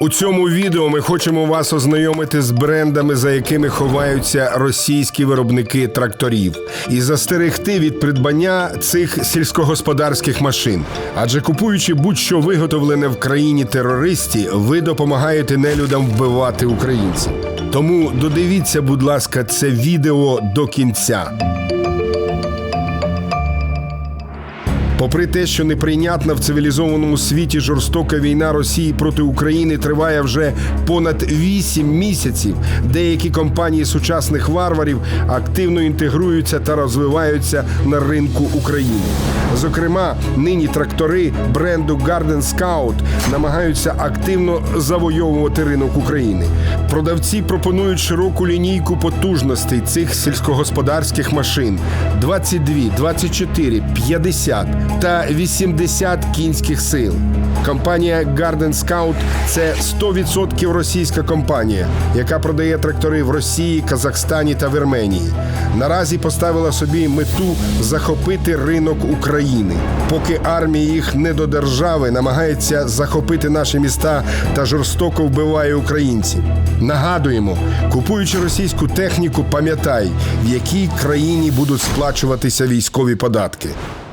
У цьому відео ми хочемо вас ознайомити з брендами, за якими ховаються російські виробники тракторів, і застерегти від придбання цих сільськогосподарських машин. Адже купуючи будь-що виготовлене в країні терористі, ви допомагаєте нелюдам вбивати українців. Тому додивіться, будь ласка, це відео до кінця. Попри те, що неприйнятна в цивілізованому світі жорстока війна Росії проти України триває вже понад 8 місяців, деякі компанії сучасних варварів активно інтегруються та розвиваються на ринку України. Зокрема, нині трактори бренду Garden Scout намагаються активно завойовувати ринок України. Продавці пропонують широку лінійку потужностей цих сільськогосподарських машин: 22, 24, 50 та 80 кінських сил. Компанія Garden Scout – це 100% російська компанія, яка продає трактори в Росії, Казахстані та Вірменії. Наразі поставила собі мету захопити ринок України. Поки армія їх недодержави намагається захопити наші міста та жорстоко вбиває українців. Нагадуємо, купуючи російську техніку, пам'ятай, в якій країні будуть сплачуватися військові податки.